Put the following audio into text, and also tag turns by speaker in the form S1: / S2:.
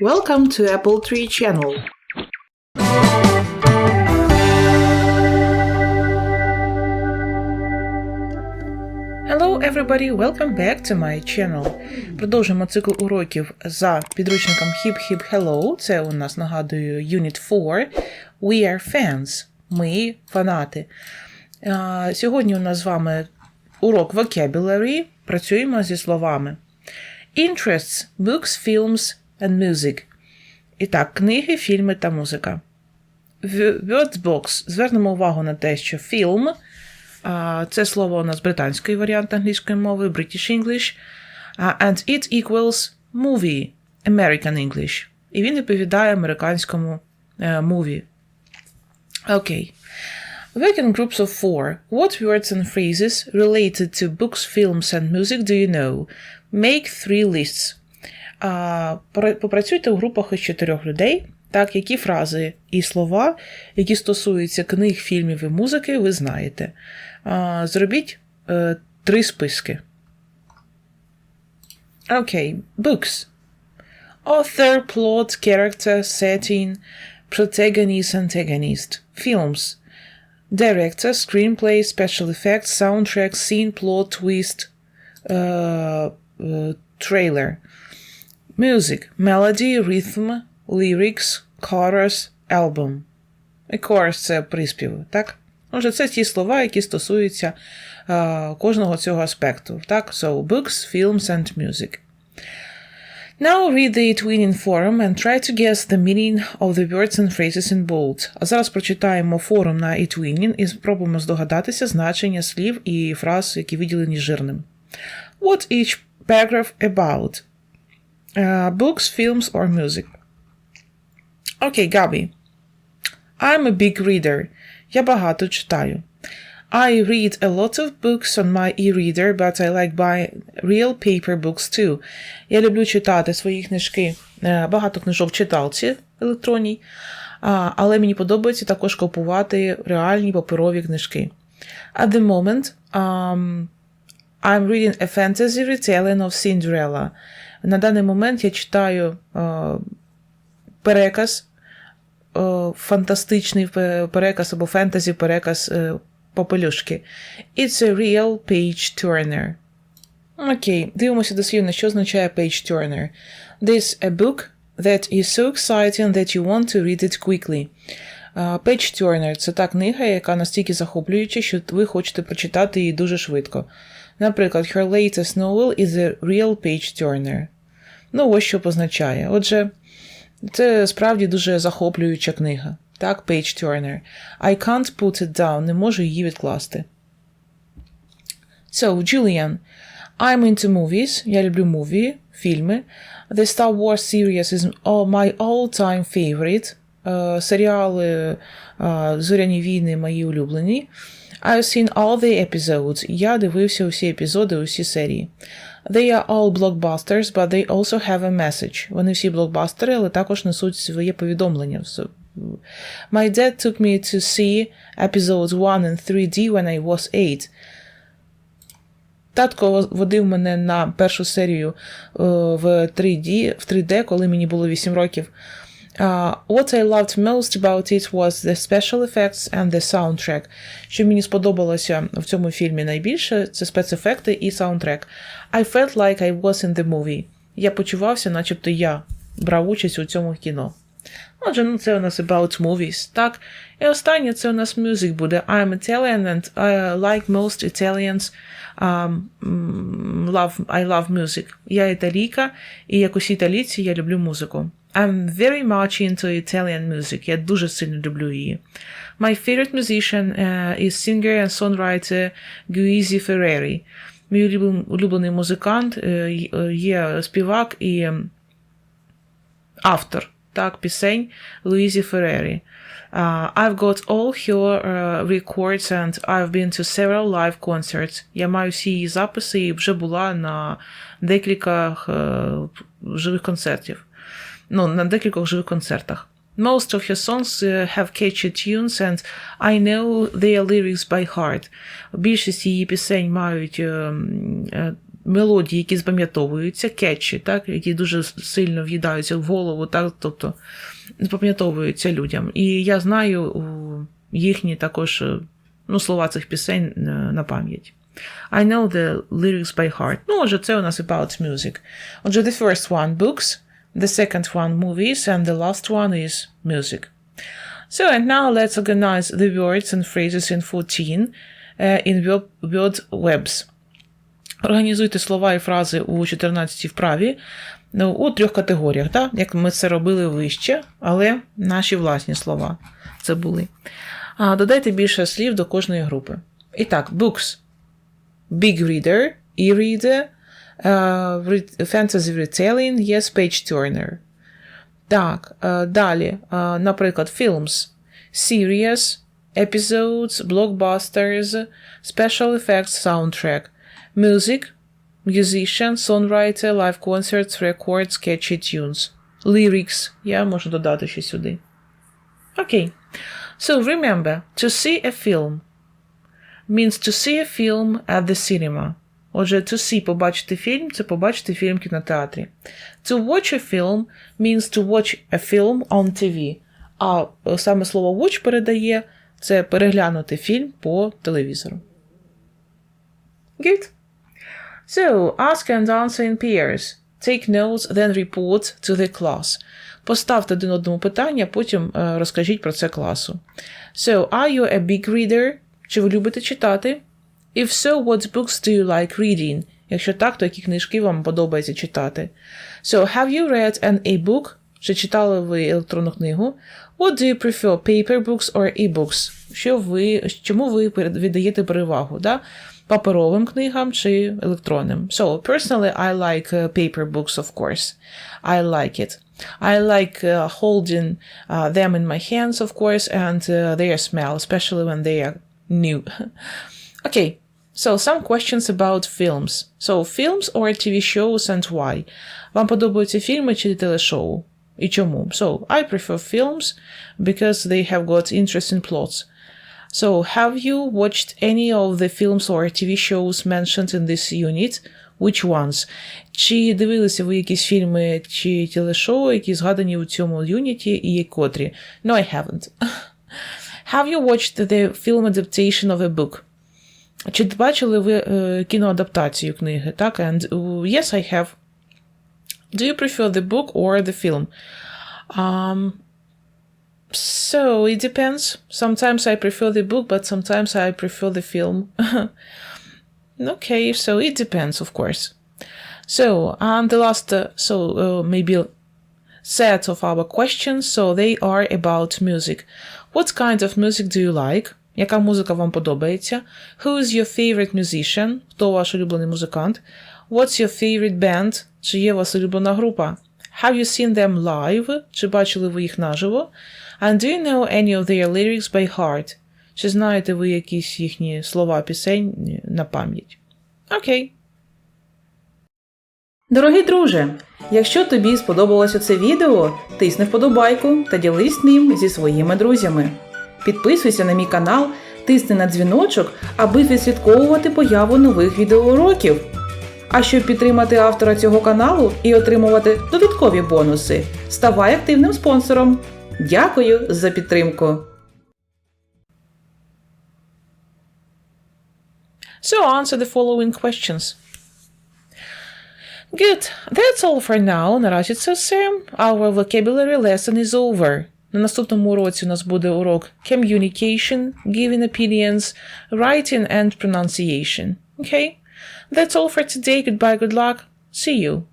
S1: Welcome to Apple Tree Channel. Hello everybody, welcome back to my channel. Продовжуємо цикл уроків за підручником Hip Hip Hello. Це у нас нагадую Unit 4. We are fans. Ми фанати. Сьогодні у нас з вами урок vocabulary. Працюємо зі словами. Interests, books, films and music. І так, книги, фільми та музика. В- Wordsbox. Звернемо увагу на те, що фільм а, це слово у нас британський варіант англійської мови, British English. А, And it equals movie, American English. І він відповідає американському е, movie. Окей. Work in groups of four. What words and phrases related to books, films and music do you know? Make three lists. Попрацюйте у групах із чотирьох людей. Так, які фрази і слова, які стосуються книг, фільмів і музики, ви знаєте. Зробіть е, три списки. Окей, okay. books. Author, plot, character, setting, protagonist, antagonist. Films. Director, screenplay, special effects, soundtrack, scene, plot, twist, uh, uh, trailer. Music. Melody, rhythm, lyrics, chorus, album. І chorus – це приспів, так? Отже, це ті слова, які стосуються е, кожного цього аспекту. Так? So, books, films and music. Now read the Itwinian forum and try to guess the meaning of the words and phrases in bold. А зараз прочитаємо форум на Itwinian і спробуємо здогадатися значення слів і фраз, які виділені жирним. What each paragraph about? Uh, books, films or music? Окей, Габі. I'm a big reader. Я багато читаю. I read a lot of books on my e-reader, but I like buy real paper books too. Я люблю читати свої книжки, е, багато книжок в читалці електронній, але мені подобається також купувати реальні паперові книжки. At the moment, um, I'm reading a fantasy retelling of Cinderella. На даний момент я читаю е, переказ е, фантастичний переказ або фентезі переказ е, попелюшки. It's a real page turner. Окей, дивимося дослівно, що означає page turner. This a book that is so exciting that you want to read it quickly. Page turner – це та книга, яка настільки захоплююча, що ви хочете прочитати її дуже швидко. Наприклад, her latest novel is a real page turner. Ну, ось що позначає. Отже, це справді дуже захоплююча книга. Так, Page Turner. I can't put it down, не можу її відкласти. So, Julian. I'm into movies. Я люблю муві, фільми. The Star Wars series is my all-time favorite. Е, серіали е, Зоряні війни мої улюблені. I've seen all the episodes. Я дивився усі епізоди, усі серії. They are all blockbusters, but they also have a message. Вони всі блокбастери, але також несуть своє повідомлення. My dad took me to see episodes 1 and 3D when I was 8. Татко водив мене на першу серію е, в 3D, в 3D, коли мені було 8 років. Uh, what I loved most about it was the special effects and the soundtrack. Що мені сподобалося в цьому фільмі найбільше, це спецефекти і саундтрек. I felt like I was in the movie. Я почувався, начебто я брав участь у цьому кіно. Отже, ну це у нас about movies, так? І останнє це у нас music буде. I'm Italian and I like most Italians um, mm, love, I love music. Я італійка, і як усі італійці, я люблю музику. I'm very much into Italian music. Я дуже сильно люблю її. My favorite musician uh, is singer and songwriter Guisi Ferreri. Мій улюблений, музикант е, є співак і ем, автор так, пісень Луїзі Феррері. Uh, I've got all her uh, records and I've been to several live concerts. Я маю всі її записи і вже була на декількох е, живих концертів. Ну, на декількох живих концертах. Most of her songs uh, have catchy tunes and I know their lyrics by heart. Більшість її пісень мають е, м, е, мелодії, які запам'ятовуються, кетчі, так, які дуже сильно в'їдаються в голову, так, тобто запам'ятовуються людям. І я знаю їхні також е, ну, слова цих пісень е, на пам'ять. I know the lyrics by heart. Ну, отже, це у нас about music. Отже, the first one books, the second one movies, and the last one is music. So, and now let's organize the words and phrases in 14 uh, in word, word webs. Організуйте слова і фрази у 14 вправі ну, у трьох категоріях, так? як ми це робили вище, але наші власні слова це були. А, Додайте більше слів до кожної групи. І так, books. Big reader, e-reader, uh, fantasy retelling, yes, page turner. Так, е, далі, е, наприклад, films, series, episodes, blockbusters, special effects, soundtrack, music, musician, songwriter, live concerts, records, catchy tunes, lyrics. Я можу додати ще сюди. Окей. So remember, to see a film means to see a film at the cinema. Отже, to see – побачити фільм – це побачити фільм в кінотеатрі. To watch a film means to watch a film on TV. А е, саме слово watch передає – це переглянути фільм по телевізору. Good. So, ask and answer in pairs. Take notes, then report to the class. Поставте один одному питання, потім е, розкажіть про це класу. So, are you a big reader? Чи ви любите читати? If so, what books do you like reading? Якщо так, то які книжки вам подобається читати? So, have you read an e-book? Чи читали ви електронну книгу? What do you prefer, paper books or e-books? Що ви, чому ви віддаєте перевагу? Да? Паперовим книгам чи електронним? So, personally, I like uh, paper books, of course. I like it. I like uh, holding uh, them in my hands, of course, and uh, their smell, especially when they are new. okay, so some questions about films. So, films or TV shows and why? Вам подобаються фільми чи телешоу? І чому? So, I prefer films because they have got interesting plots. So, have you watched any of the films or TV shows mentioned in this unit? Which ones? Чи дивилися ви якісь фільми чи телешоу, які згадані у цьому юніті, і котрі? No, I haven't. Have you watched the film adaptation of a book? Чи бачили ви е, кіноадаптацію книги? Так, and uh, yes, I have. Do you prefer the book or the film? Um, so it depends. Sometimes I prefer the book, but sometimes I prefer the film. okay, so it depends, of course. So, and the last, uh, so uh, maybe set of our questions. So they are about music. What kind of music do you like? Яка музика вам подобається? Who is your favorite musician? Хто ваш улюблений музикант? What's your favorite band? Чи є у вас улюблена група? Have you seen them live? Чи бачили ви їх наживо? And do you know any of their lyrics by heart? Чи знаєте ви якісь їхні слова пісень на пам'ять? Окей.
S2: Дорогий друже, якщо тобі сподобалося це відео, тисни вподобайку та ділись ним зі своїми друзями. Підписуйся на мій канал, тисни на дзвіночок, аби відслідковувати появу нових відеоуроків. А щоб підтримати автора цього каналу і отримувати додаткові бонуси, ставай активним спонсором. Дякую за підтримку!
S1: So answer the following questions. Good. That's all for now. Наразі це все. Our vocabulary lesson is over. На наступному уроці у нас буде урок Communication, Giving Opinions, Writing and Pronunciation. Okay? That's all for today. Goodbye, good luck. See you.